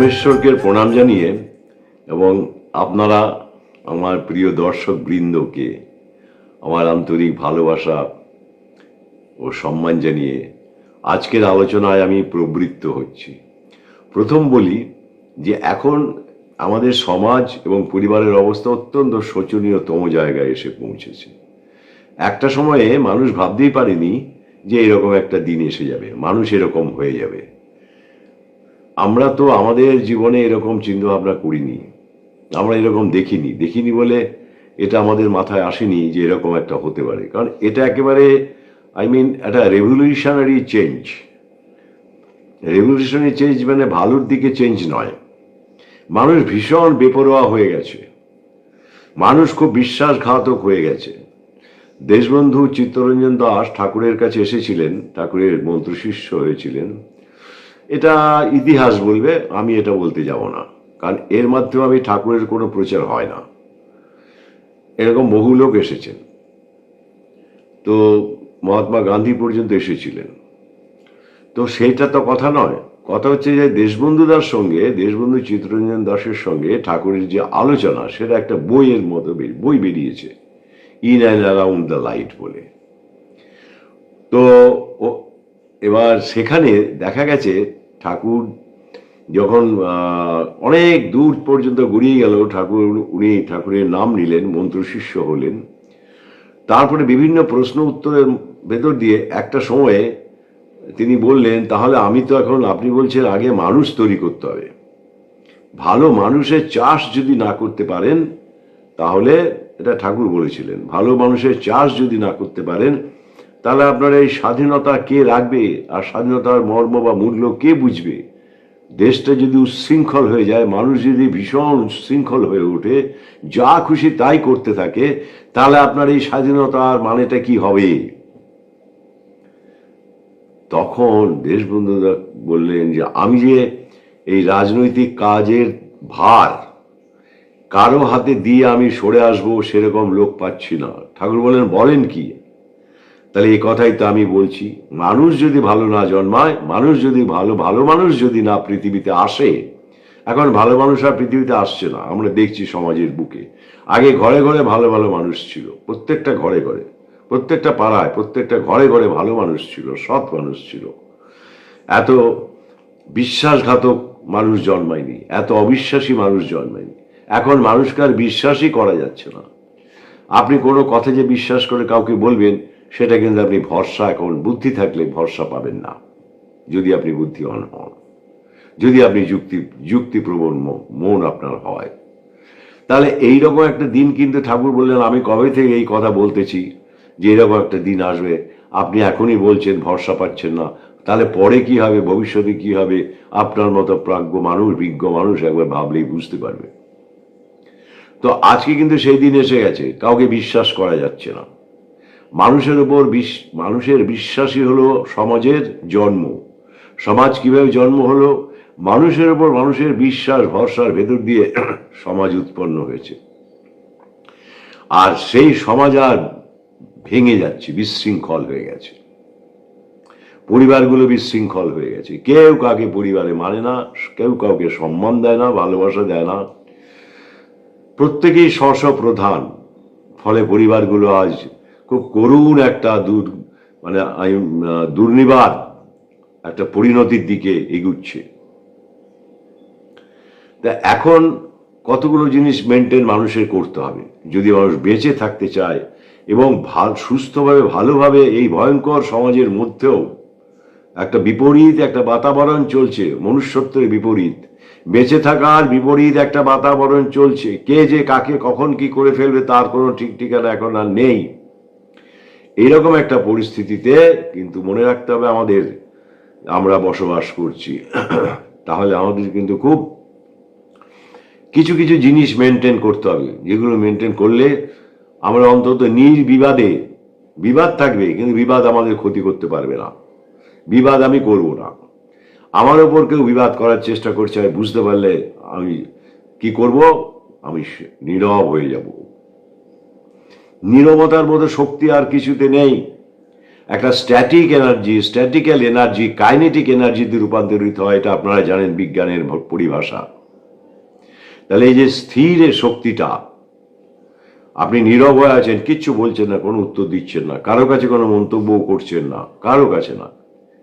পরমেশ্বরকে প্রণাম জানিয়ে এবং আপনারা আমার প্রিয় দর্শক বৃন্দকে আমার আন্তরিক ভালোবাসা ও সম্মান জানিয়ে আজকের আলোচনায় আমি প্রবৃত্ত হচ্ছি। প্রথম বলি যে এখন আমাদের সমাজ এবং পরিবারের অবস্থা অত্যন্ত শোচনীয়তম জায়গায় এসে পৌঁছেছে। একটা সময়ে মানুষ ভাবতেই পারেনি যে এরকম একটা দিন এসে যাবে, মানুষ এরকম হয়ে যাবে। আমরা তো আমাদের জীবনে এরকম চিন্তা ভাবনা করিনি। আমরা এরকম দেখিনি। দেখিনি বলে এটা আমাদের মাথায় আসেনি যে এরকম একটা হতে পারে। কারণ এটা একেবারে আই মিন একটা রেভলিউশনারি চেঞ্জ রেভলিউশনারি চেঞ্জ মানে ভালোর দিকে চেঞ্জ নয়। মানুষ ভীষণ বেপরোয়া হয়ে গেছে। মানুষ খুব বিশ্বাসঘাতক হয়ে গেছে। দেশবন্ধু চিত্তরঞ্জন দাস ঠাকুরের কাছে এসেছিলেন। ঠাকুরের মন্ত্রশিষ্য হয়েছিলেন। এটা ইতিহাস বলবে, আমি এটা বলতে যাব না। কারণ এর মাধ্যমে আমি ঠাকুরের কোনো প্রচার হয় না। এরকম বহু লোক এসেছেন। তো মহাত্মা গান্ধী পর্যন্ত এসেছিলেন। তো সেইটা তো কথা নয়। কথা হচ্ছে যে দেশবন্ধু দাস সঙ্গে, দেশবন্ধু চিত্তরঞ্জন দাসের সঙ্গে ঠাকুরের যে আলোচনা, সেটা একটা বইয়ের মতো বই বেরিয়েছে। In and around the light বলে। তো এবার সেখানে দেখা গেছে ঠাকুর, যখন অনেক দূর পর্যন্ত গড়িয়ে গেল, ঠাকুর, উনি ঠাকুরের নাম নিলেন মন্ত্রশিষ্য হলেন। তারপরে বিভিন্ন প্রশ্ন উত্তরের ভেতর দিয়ে একটা সময়ে তিনি বললেন, তাহলে আমি তো এখন, আপনি বলছেন আগে মানুষ তৈরি করতে হবে। ভালো মানুষের চাষ যদি না করতে পারেন, তাহলে, এটা ঠাকুর বলেছিলেন, ভালো মানুষের চাষ যদি না করতে পারেন তাহলে আপনার এই স্বাধীনতা কে রাখবে? আর স্বাধীনতার মর্ম বা মূল্য কে বুঝবে? দেশটা যদি উচ্ছৃঙ্খল হয়ে যায়, মানুষ যদি ভীষণ উচ্ছৃঙ্খল হয়ে ওঠে, যা খুশি তাই করতে থাকে, তাহলে আপনার এই স্বাধীনতার মানেটা কি হবে? তখন দেশবন্ধুরা বললেন যে, আমি যে এই রাজনৈতিক কাজের ভার, কারও হাতে দিয়ে আমি সরে আসব সেরকম লোক পাচ্ছি না। ঠাকুর বলেন বলেন কি? তাহলে এই কথাই তো আমি বলছি। মানুষ যদি ভালো না জন্মায়, মানুষ যদি ভালো ভালো মানুষ যদি না পৃথিবীতে আসে, এখন ভালো মানুষ আর পৃথিবীতে আসছে না, আমরা দেখছি সমাজের বুকে। আগে ঘরে ঘরে ভালো ভালো মানুষ ছিল, প্রত্যেকটা ঘরে ঘরে, প্রত্যেকটা পাড়ায়, প্রত্যেকটা ঘরে ঘরে ভালো মানুষ ছিল, সৎ মানুষ ছিল। এত বিশ্বাসঘাতক মানুষ জন্মায়নি, এত অবিশ্বাসী মানুষ জন্মায়নি। এখন মানুষকে আর বিশ্বাসই করা যাচ্ছে না। আপনি কোনো কথা যে বিশ্বাস করে কাউকে বলবেন সেটা কিন্তু আপনি ভরসা, এখন বুদ্ধি থাকলে ভরসা পাবেন না, যদি আপনি বুদ্ধিমান হন। যদি আপনি যুক্তি, যুক্তিপ্রবণ মন আপনার হয়। তাহলে এইরকম একটা দিন কিন্তু ঠাকুর বললেন, আমি কবে থেকে এই কথা বলতেছি যে এরকম একটা দিন আসবে? আপনি এখনই বলছেন, ভরসা পাচ্ছেন না। তাহলে পরে কি হবে? ভবিষ্যতে কি হবে? আপনার মতো প্রাজ্ঞ মানুষ, বিজ্ঞ মানুষ একবার ভাবলেই বুঝতে পারবে। তো আজকে কিন্তু সেই দিন এসে গেছে, কাউকে বিশ্বাস করা যাচ্ছে না। মানুষের উপর বিশ- মানুষের বিশ্বাসই হলো সমাজের জন্ম। সমাজ কীভাবে জন্ম হলো? মানুষের উপর মানুষের বিশ্বাস, ভরসার ভেতর দিয়ে সমাজ উৎপন্ন হয়েছে। আর সেই সমাজ আর ভেঙে যাচ্ছে, বিশৃঙ্খল হয়ে গেছে। পরিবারগুলো বিশৃঙ্খল হয়ে গেছে। কেউ কাকে পরিবারে মানে না, কেউ কাউকে সম্মান দেয় না, ভালোবাসা দেয় না। প্রত্যেকেই স্ব প্রধান। ফলে পরিবারগুলো আজ খুব করুণ একটা দূর মানে দুর্নিবার একটা পরিণতির দিকে এগুচ্ছে। তা এখন কতগুলো জিনিস মেনটেন মানুষের করতে হবে? যদি মানুষ বেঁচে থাকতে চায় এবং ভালো, সুস্থভাবে, ভালোভাবে এই ভয়ঙ্কর সমাজের মধ্যেও একটা বিপরীত একটা বাতাবরণ চলছে, মনুষ্যত্বের বিপরীত, বেঁচে থাকার বিপরীত একটা বাতাবরণ চলছে, কে যে কাকে কখন কি করে ফেলবে তার কোনো ঠিক ঠিকানা এখন আর নেই। এইরকম একটা পরিস্থিতিতে কিন্তু মনে রাখতে হবে আমাদের, আমরা বসবাস করছি। তাহলে আমাদের কিন্তু খুব কিছু কিছু জিনিস মেনটেন করতে হবে। যেগুলো মেনটেন করলে আমরা অন্তত নির্বিবাদে, বিবাদ থাকবে, কিন্তু বিবাদ আমাদের ক্ষতি করতে পারবে না। বিবাদ আমি করব না। আমার ওপর কেউ বিবাদ করার চেষ্টা করছে আমি বুঝতে পারলে আমি কি করব? আমি নীরব হয়ে যাব। নীরবতার মতো শক্তি আর কিছুতে নেই। একটা static energy statical energy kinetic এনার্জিতে রূপান্তরিত হয়, এটা আপনারা জানেন বিজ্ঞানের পরিভাষা। তাহলে এই যে স্থির শক্তিটা, আপনি নীরব হয়ে আছেন, কিচ্ছু বলছেন না, কোনো উত্তর দিচ্ছেন না, কারও কাছে কোনো মন্তব্য করছেন না, কারও কাছে না।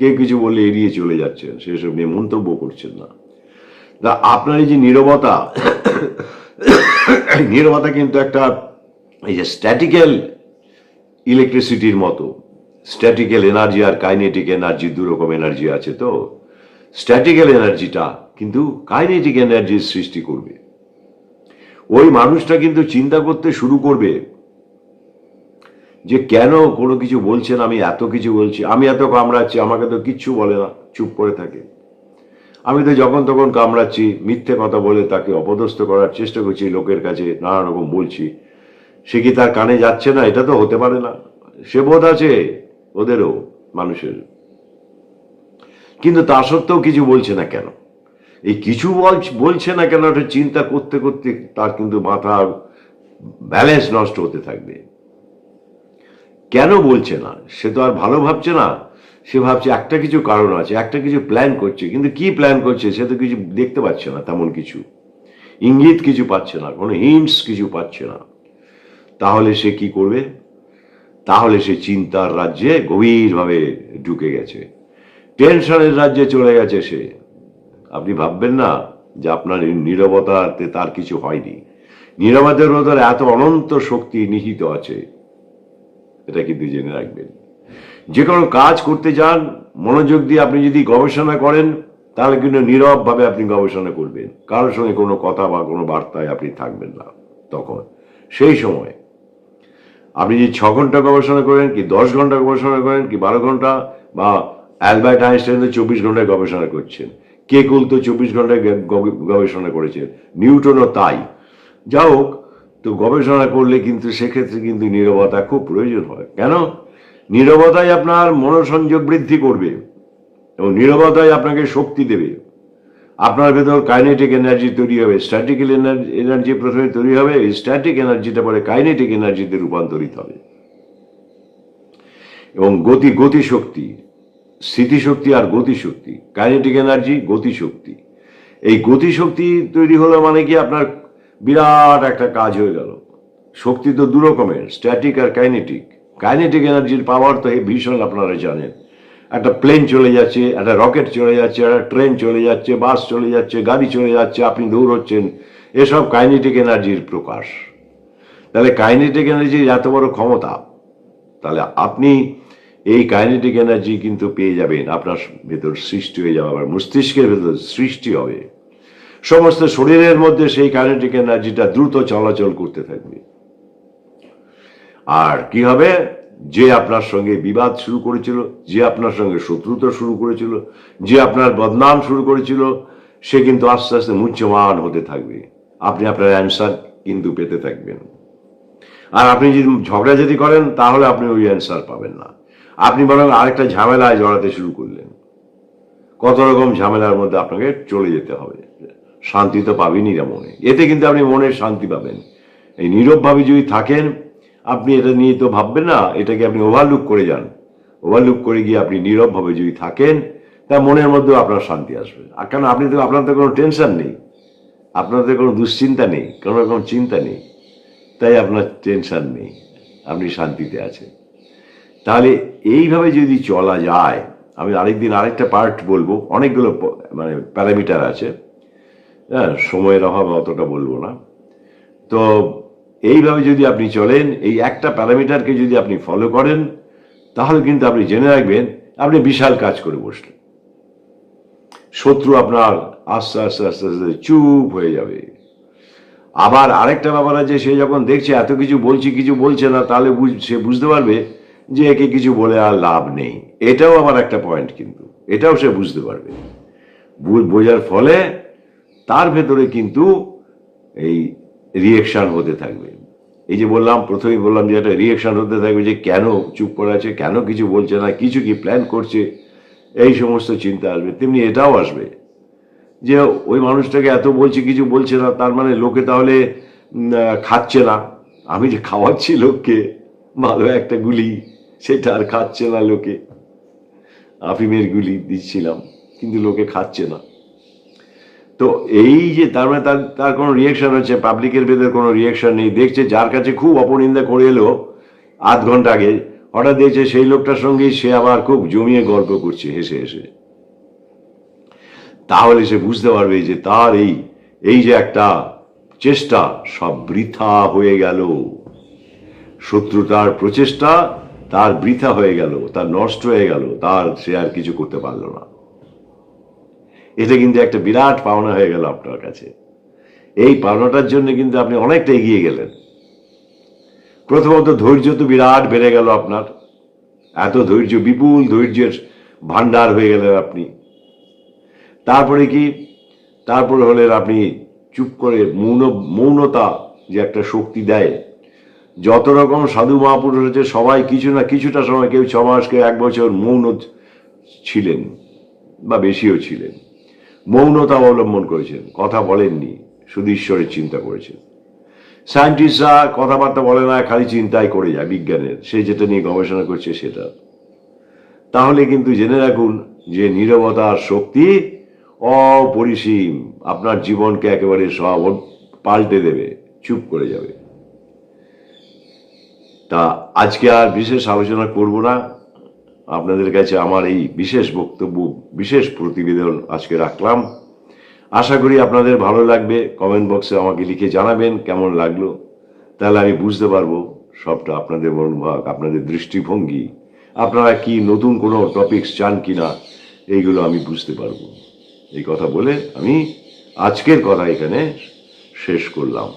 কেউ কিছু বলে এড়িয়ে চলে যাচ্ছেন সেসব নিয়ে মন্তব্য করছেন না। তা আপনার এই যে নীরবতা নীরবতা কিন্তু একটা এই যে স্ট্যাটিক্যাল ইলেকট্রিসিটির মতো স্ট্যাটিক্যাল এনার্জি আর কাইনেটিক এনার্জি দু রকম এনার্জি আছে তো? স্ট্যাটিক্যাল এনার্জিটা কিন্তু কাইনেটিক এনার্জির সৃষ্টি করবে। ওই মানুষটা কিন্তু চিন্তা করতে শুরু করবে যে কেন কোনো কিছু বলছেন আমি এত কিছু বলছি, আমি এত কামড়াচ্ছি, আমাকে তো কিচ্ছু বলে না, চুপ করে থাকে। আমি তো যখন তখন কামড়াচ্ছি, মিথ্যে কথা বলে তাকে অপদস্থ করার চেষ্টা করছি, লোকের কাছে নানা রকম বলছি। সে কি তার কানে যাচ্ছে না? এটা তো হতে পারে না। সে বোধ আছে ওদেরও মানুষের। কিন্তু তা সত্ত্বেও কিছু বলছে না কেন? এই কিছু বল- বলছে না কেন ওটা চিন্তা করতে করতে তার কিন্তু মাথা ব্যালেন্স নষ্ট হতে থাকবে। কেন বলছে না? সে তো আর ভালো ভাবছে না। সে ভাবছে একটা কিছু কারণ আছে, একটা কিছু প্ল্যান করছে। কিন্তু কি প্ল্যান করছে সে তো কিছু দেখতে পাচ্ছে না তেমন কিছু। ইঙ্গিত কিছু পাচ্ছে না, কোনো হিন্টস কিছু পাচ্ছে না। তাহলে সে কি করবে? তাহলে সে চিন্তার রাজ্যে গভীরভাবে ঢুকে গেছে। টেনশনের রাজ্যে চলে গেছে সে। আপনি ভাববেন না যে আপনার নীরবতাতে তার কিছু হয়নি। নীরবতার ভেতরে এত অনন্ত শক্তি নিহিত আছে, এটা কিন্তু জেনে রাখবেন। যে কোনো কাজ করতে যান, মনোযোগ দিয়ে আপনি যদি গবেষণা করেন, তাহলে কিন্তু নীরবভাবে আপনি গবেষণা করবেন। কারোর সঙ্গে কোনো কথা বা কোনো বার্তায় আপনি থাকবেন না তখন। সেই সময় আপনি যদি ছ ঘণ্টা গবেষণা করেন কি দশ ঘণ্টা গবেষণা করেন কি বারো ঘণ্টা, বা অ্যালবার্ট আইনস্টাইন তো চব্বিশ ঘন্টায় গবেষণা করছেন, কে কুল তো চব্বিশ ঘন্টায় গবেষণা করেছেন, নিউটনও তাই। যা হোক, তো গবেষণা করলে কিন্তু সেক্ষেত্রে কিন্তু নীরবতা খুব প্রয়োজন হয়। কেন? নীরবতাই আপনার মনোসংযোগ বৃদ্ধি করবে এবং নীরবতাই আপনাকে শক্তি দেবে। আপনার ভেতর কাইনেটিক এনার্জি তৈরি হবে স্ট্যাটিক্যাল এনার্জি প্রথমে তৈরি হবে স্ট্যাটিক এনার্জিটা পরে কাইনেটিক এনার্জিতে রূপান্তরিত হবে। এবং গতি, গতিশক্তি, স্থিতিশক্তি আর গতিশক্তি কাইনেটিক এনার্জি গতিশক্তি। এই গতিশক্তি তৈরি হলো মানে কি আপনার বিরাট একটা কাজ হয়ে গেল। শক্তি তো দু রকমের স্ট্যাটিক আর কাইনেটিক কাইনেটিক এনার্জির পাওয়ার তো এই ভীষণ আপনারা জানেন। একটা প্লেন চলে যাচ্ছে, একটা রকেট চলে যাচ্ছে, একটা ট্রেন চলে যাচ্ছে বাস চলে যাচ্ছে, গাড়ি চলে যাচ্ছে, আপনি দৌড়চ্ছেন এসব কাইনেটিক এনার্জির প্রকাশ। তাহলে কাইনেটিক এনার্জির এত বড় ক্ষমতা, তাহলে আপনি এই কাইনেটিক এনার্জি কিন্তু পেয়ে যাবেন, আপনার ভেতর সৃষ্টি হয়ে যাবে আবার মস্তিষ্কের ভেতর সৃষ্টি হবে। সমস্ত শরীরের মধ্যে সেই কাইনেটিক এনার্জিটা দ্রুত চলাচল করতে থাকবে। আর কি হবে? যে আপনার সঙ্গে বিবাদ শুরু করেছিল, যে আপনার সঙ্গে শত্রুতা শুরু করেছিল, যে আপনার বদনাম শুরু করেছিল, সে কিন্তু আস্তে আস্তে মুচ্যমান হতে থাকবে। আপনি আপনার অ্যান্সার কিন্তু পেতে থাকবেন। আর আপনি যদি ঝগড়া যদি করেন, তাহলে আপনি ওই অ্যান্সার পাবেন না। আপনি বরং আরেকটা ঝামেলায় জড়াতে শুরু করলেন। কত রকম ঝামেলার মধ্যে আপনাকে চলে যেতে হবে। শান্তি তো পাবেনই না মনে। এতে কিন্তু আপনি মনের শান্তি পাবেন। এই নীরবভাবে যদি থাকেন আপনি এটা নিয়ে তো ভাববেন না, এটাকে আপনি ওভারলুক করে যান। ওভারলুক করে গিয়ে আপনি নীরবভাবে যদি থাকেন, তা মনের মধ্যেও আপনার শান্তি আসবে। আর কেন, আপনি তো, আপনার তো কোনো টেনশন নেই। আপনার তো কোনো দুশ্চিন্তা নেই, কোনো রকম চিন্তা নেই। তাই আপনার টেনশন নেই। আপনি শান্তিতে আছেন। তাহলে এইভাবে যদি চলা যায়, আমি আরেকদিন আরেকটা পার্ট বলব। অনেকগুলো মানে প্যারামিটার আছে। হ্যাঁ সময়ের অভাবে অতটা বলব না। তো এইভাবে যদি আপনি চলেন, এই একটা প্যারামিটারকে যদি আপনি ফলো করেন, তাহলে কিন্তু আপনি জেনে রাখবেন আপনি বিশাল কাজ করে বসলেন। শত্রু আপনার আস্তে আস্তে আস্তে আস্তে চুপ হয়ে যাবে। আবার আরেকটা ব্যাপার আছে, সে যখন দেখছে এত কিছু বলছি, কিছু বলছে না, তাহলে সে বুঝতে পারবে যে একে কিছু বলে আর লাভ নেই। এটাও আবার একটা পয়েন্ট কিন্তু, এটাও সে বুঝতে পারবে। বোঝার ফলে তার ভেতরে কিন্তু এই রিয়েকশন হতে থাকবে। এই যে বললাম, প্রথমেই বললাম যে একটা রিয়েকশন হতে থাকবে যে কেন চুপ করে আছে, কেন কিছু বলছে না, কিছু কি প্ল্যান করছে, এই সমস্ত চিন্তা আসবে। তেমনি এটাও আসবে যে ওই মানুষটাকে এত বলছে, কিছু বলছে না, তার মানে লোকে তাহলে খাচ্ছে না। আমি যে খাওয়াচ্ছি লোককে, ভালো একটা গুলি, সেটা আর খাচ্ছে না লোকে। আফিমের গুলি দিচ্ছিলাম, কিন্তু লোকে খাচ্ছে না। তো এই যে তার মানে তার তার কোনো রিয়েকশন হচ্ছে পাবলিকের ভেতরে কোনো রিয়েকশন নেই, দেখছে যার কাছে খুব অপনিন্দা করে এলো আধ ঘণ্টা আগে, হঠাৎ দেখছে সেই লোকটার সঙ্গেই সে আবার খুব জমিয়ে গল্প করছে, হেসে হেসে। তাহলে সে বুঝতে পারবে যে তার এই এই যে একটা চেষ্টা সব বৃথা হয়ে গেল। শত্রুতার প্রচেষ্টা, তার বৃথা হয়ে গেল, তার নষ্ট হয়ে গেল, তার সে আর কিছু করতে পারল না। এটা কিন্তু একটা বিরাট পাওনা হয়ে গেল আপনার কাছে। এই পাওনাটার জন্য কিন্তু আপনি অনেকটা এগিয়ে গেলেন। প্রথমত ধৈর্য তো বিরাট বেড়ে গেল আপনার। এত ধৈর্য, বিপুল ধৈর্যের ভান্ডার হয়ে গেলেন আপনি। তারপরে কি? তারপরে হলেন আপনি চুপ করে মৌন, মৌনতা যে একটা শক্তি দেয়। যত রকম সাধু মহাপুরুষ হচ্ছে সবাই কিছু না কিছুটা সময় কেউ ছ মাস, কেউ এক বছর মৌন ছিলেন বা বেশিও ছিলেন। মৌনতা অবলম্বন করেছেন, কথা বলেননি শুধু ঈশ্বরের চিন্তা করেছেন। সায়েন্টিস্টরা কথাবার্তা বলে না, খালি চিন্তাই করে যায় বিজ্ঞানের, সে যেটা নিয়ে গবেষণা করছে সেটা। তাহলে কিন্তু জেনে রাখুন যে নীরবতার শক্তি অপরিসীম, আপনার জীবনকে একেবারে সব পাল্টে দেবে, চুপ করে যাবে। তা আজকে আর বিশেষ আলোচনা করব না। আপনাদের কাছে আমার এই বিশেষ বক্তব্য, বিশেষ প্রতিবেদন আজকে রাখলাম। আশা করি আপনাদের ভালো লাগবে। কমেন্ট বক্সে আমাকে লিখে জানাবেন কেমন লাগল। তাহলে আমি বুঝতে পারব সবটা আপনাদের মনোভাব, আপনাদের দৃষ্টিভঙ্গি, আপনারা কি নতুন কোনো টপিকস চান কি না এইগুলো আমি বুঝতে পারব। এই কথা বলে আমি আজকের কথা এখানে শেষ করলাম।